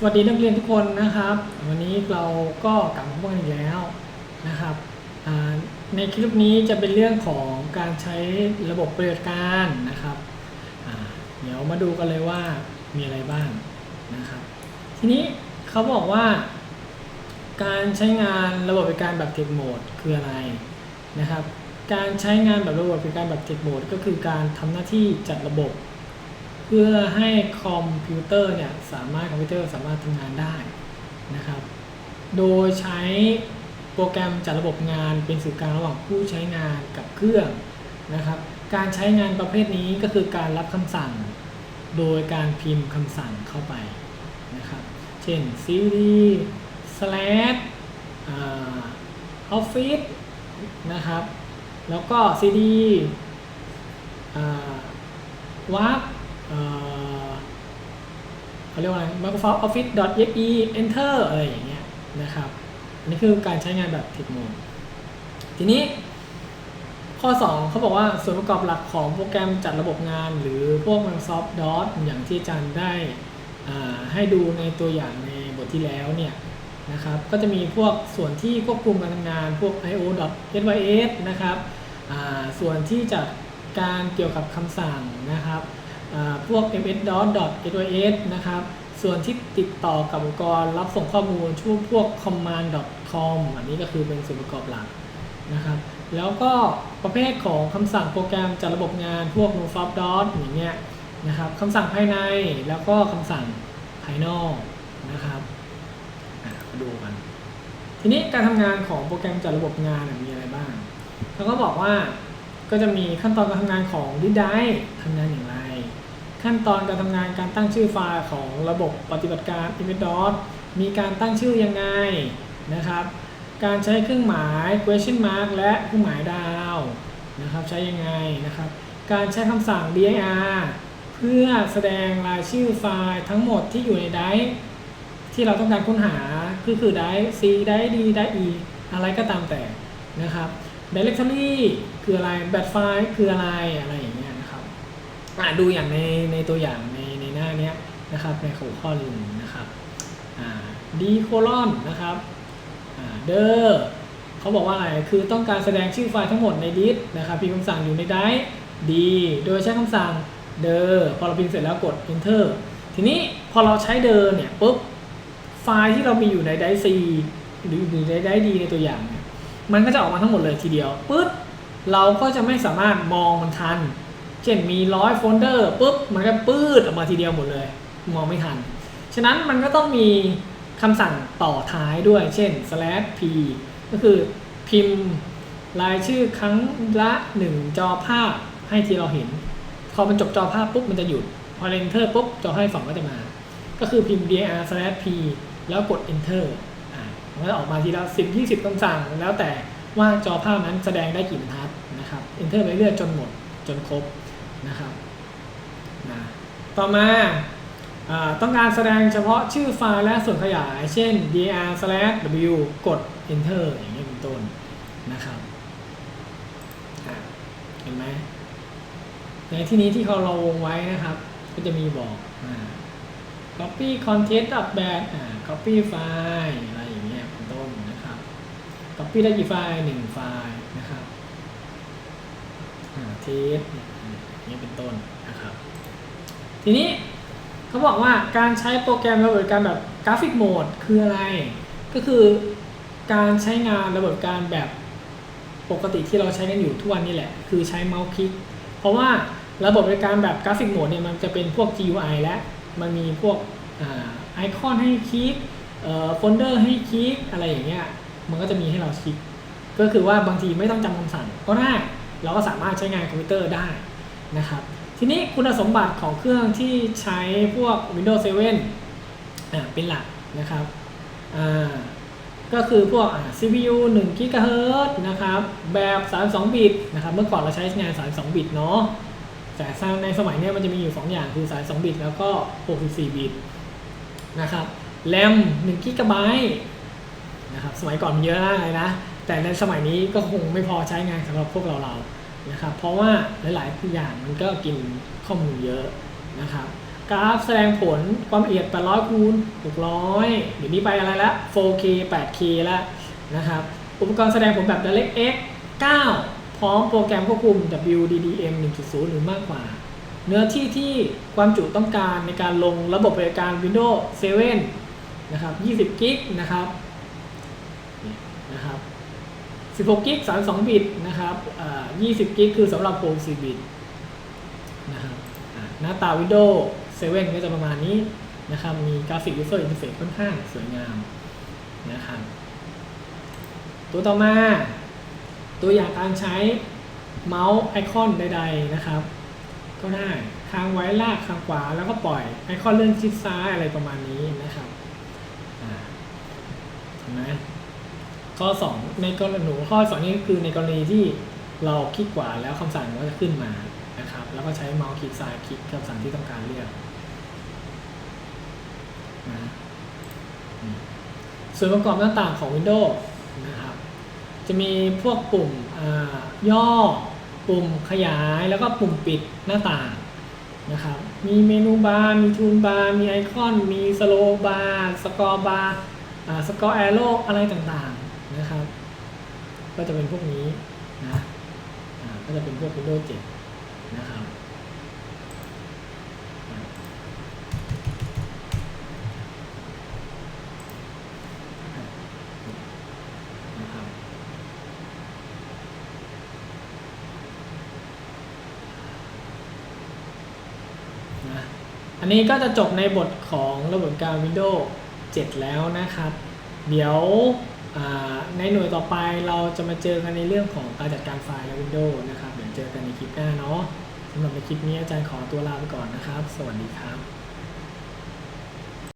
สวัสดีนักเรียนทุกคนนะครับ วันนี้เราก็กลับมาพบกันอีกแล้วนะครับในคลิปนี้จะเป็นเรื่องของการใช้ระบบปฏิบัติการนะครับเดี๋ยวมาดูกันเลยว่ามีอะไรบ้างนะครับ ทีนี้เขาบอกว่า การใช้งานระบบปฏิบัติการแบบ Tech Mode คืออะไรนะครับ การใช้งานแบบระบบปฏิบัติการแบบ Tech Mode ก็คือการทำหน้าที่จัดระบบ เพื่อให้คอมพิวเตอร์เนี่ยสามารถคอมพิวเตอร์สามารถทำงานได้นะครับ โดยใช้โปรแกรมจัดระบบงานเป็นสื่อกลางระหว่างผู้ใช้งานกับเครื่องนะครับ การใช้งานประเภทนี้ก็คือการรับคำสั่ง โดยการพิมพ์คำสั่งเข้าไปนะครับ เช่น cd slash อ่า office นะครับ แล้วก็ cd อ่าวับ เขาเรียกว่าอะไร Microsoft Office .exe Enter อะไรอย่างเงี้ยนะครับอันนี้คือการใช้งานแบบ Tech Mode ทีนี้ข้อ 2 เขาบอกว่าส่วนประกอบหลักของโปรแกรมจัดระบบงาน หรือพวก Microsoft DOS อย่างที่จารย์ได้ให้ดูในตัวอย่างในบทที่แล้วเนี่ยนะครับก็จะมีพวกส่วนที่ควบคุมการทำงานพวก io.sys นะครับส่วนที่จัดการเกี่ยวกับคำสั่งนะครับ พวก ms.sys นะครับ ส่วนที่ติดต่อกับอุปกรณ์รับส่งข้อมูลช่วงพวก command.com อันนี้ก็คือเป็นส่วนประกอบหลักนะครับ แล้วก็ประเภทของคำสั่งโปรแกรมจัดระบบงานพวก Microsoft DOS อย่างเงี้ยนะครับคำสั่งภายในแล้วก็คำสั่งภายนอกนะครับอะมาดูกัน ทีนี้การทำงานของโปรแกรมจัดระบบงานน่ะมีอะไรบ้างเขาก็บอกว่าก็จะมีขั้นตอนการทำงานของ d i d i ทำงานอย่างไร ขั้นตอนการทำงานการตั้งชื่อไฟล์ของระบบปฏิบัติการ i m e d o s มีการตั้งชื่อยังไงนะครับ การใช้เครื่องหมาย question mark และเครื่องหมายดาวนะครับใช้ยังไงนะครับ การใช้คำสั่ง dir เพื่อแสดงรายชื่อไฟล์ทั้งหมดที่อยู่ในไดท์ที่เราต้องการค้นหาคือคือไดรฟ์ c ไดรฟ์ d ไดรฟ์ e อะไรก็ตามแต่นะครับ directory คืออะไร bat file คืออะไรอะไรอย่างเงี้ย อะดูอย่างในในตัวอย่างในในหน้าเนี้ยนะครับในหัวข้อหนึ่งนะครับอ่า d colon นะครับอ่า the เขาบอกว่าอะไรคือต้องการแสดงชื่อไฟล์ทั้งหมดในดิสนะครับพิมพ์คำสั่งอยู่ในไดรฟ์ d โดยใช้คำสั่ง the พอเราพิมพ์เสร็จแล้วกด enter ทีนี้พอเราใช้ the เนี่ยปุ๊บไฟล์ที่เรามีอยู่ในไดรฟ์ c หรืออยู่ในไดรฟ์ d ในตัวอย่างเนี่ยมันก็จะออกมาทั้งหมดเลยทีเดียวปึ๊บเราก็จะไม่สามารถมองมันทัน ช่นมีร้อยโฟลเดอร์ปุ๊บมันก็ปื้ดออกมาทีเดียวหมดเลย มองไม่ทัน ฉะนั้นมันก็ต้องมีคำสั่งต่อท้ายด้วย เช่น slash p ก็คือพิมพ์รายชื่อครั้งละ1จอภาพให้ที่เราเห็น พอมันจบจอภาพปุ๊บมันจะหยุด พอ enter ปุ๊บจอภาพสองก็จะมา ก็คือพิมพ์ dir slash p แล้วกด enter อ่ามันก็ออกมาทีละ10 20คำสั่งแล้วแต่ว่าจอภาพนั้นแสดงได้กี่บรรทัดนะครับ enter ไปเรื่อยจนหมดจนครบ นะครับนะต่อมาต้องการแสดงเฉพาะชื่อไฟล์และส่วนขยาย เช่น dir/w กด enter อย่างนี้เป็นต้นนะครับเห็นไหมในที่นี้ที่เขาเราวงไว้นะครับ ก็จะมีบอกอ copy content of bad copy ไฟล์อะไรอย่างเงี้ยเป็นต้นนะครับ copy ได้กี่ไฟล์หนึ่งไฟล์นะครับอ่า test นี้ เป็นต้นนะครับ ทีนี้เขาบอกว่าการใช้โปรแกรมระบบการแบบกราฟิกโหมดคืออะไร ก็คือการใช้งานระบบการแบบปกติที่เราใช้กันอยู่ทุกวันนี้แหละ คือใช้เมาส์คลิก เพราะว่าระบบการแบบกราฟิกโหมดเนี่ยมันจะเป็นพวก GUI และมันมีพวกไอคอนให้คลิกโฟลเดอร์ให้คลิกอะไรอย่างเงี้ยมันก็จะมีให้เราคลิก ก็คือว่าบางทีไม่ต้องจำคำสั่งก็ได้เราก็สามารถใช้งานคอมพิวเตอร์ได้ นะครับทีนี้คุณสมบัติของเครื่องที่ใช้พวก Windows 7เป็นหลักนะครับก็คือพวกอ่า CPU 1 GHz นะครับแบบ 32 บิตนะครับเมื่อก่อนเราใช้งาน 32 บิตเนาะแต่ในสมัยนี้มันจะมีอยู่ 2 อย่างคือ 32 บิตแล้วก็ 64 บิตนะครับแรม1 GB นะครับสมัยก่อนมันเยอะมากเลยนะ แต่ในสมัยนี้ก็คงไม่พอใช้งานสำหรับพวกเราเรา นะครับเพราะว่าหลายๆอย่างมันก็กินข้อมูลเยอะนะครับกราฟแสดงผลความละเอียด 800คูณ600 เดี๋ยวนี้ไปอะไรละ 4K 8K แล้วนะครับ อุปกรณ์แสดงผลแบบ DirectX 9 พร้อมโปรแกรมควบคุม WDDM 1.0 หรือมากกว่า เนื้อที่ที่ความจุต้องการในการลงระบบบัติการ Windows 7 นะครับ 20 กิกนะครับนี่นะครับ 16กิก32 บิตนะครับ20กิกคือสำหรับ64บิตนะครับหน้าตา Windows 7 ก็จะประมาณนี้นะครับ มีกราฟิก User Interface ค่อนข้างสวยงามนะครับตัวต่อมา ตัวอย่างการใช้เมาส์ไอคอนใด ๆนะครับ ก็ได้ค้างไว้ลากค้างขวาแล้วก็ปล่อยไอคอนเลื่อนชิดซ้ายอะไรประมาณนี้นะครับเห็นไหม ข้อ 2 ในกรณีหนูข้อสองนี้คือในกรณีที่เราคลิกขวาแล้วคำสั่งมันก็จะขึ้นมานะครับ แล้วก็ใช้เมาส์คลิกซ้ายคลิกคำสั่งที่ต้องการเรียกนะส่วนประกอบหน้าต่างของ Windows นะครับ จะมีพวกปุ่มย่อ ปุ่มขยาย แล้วก็ปุ่มปิดหน้าต่างนะครับ มีเมนูบาร์ มีทูลบาร์ มีไอคอน มีสโลบาร์ สกอร์บาร์สกอร์แอโร่อะไรต่างๆ นะครับ ก็จะเป็นพวกนี้นะก็จะเป็นพวก Windows 7 นะครับนะครับนะอันนี้ก็จะจบในบทของระบบการ Windows 7 แล้วนะครับ เดี๋ยว ในหน่วยต่อไปเราจะมาเจอกันในเรื่องของการจัดการไฟล์และ Windows นะครับ เดี๋ยวเจอกันในคลิปหน้าเนาะสำหรับในคลิปนี้อาจารย์ขอตัวลาไปก่อนนะครับ สวัสดีครับ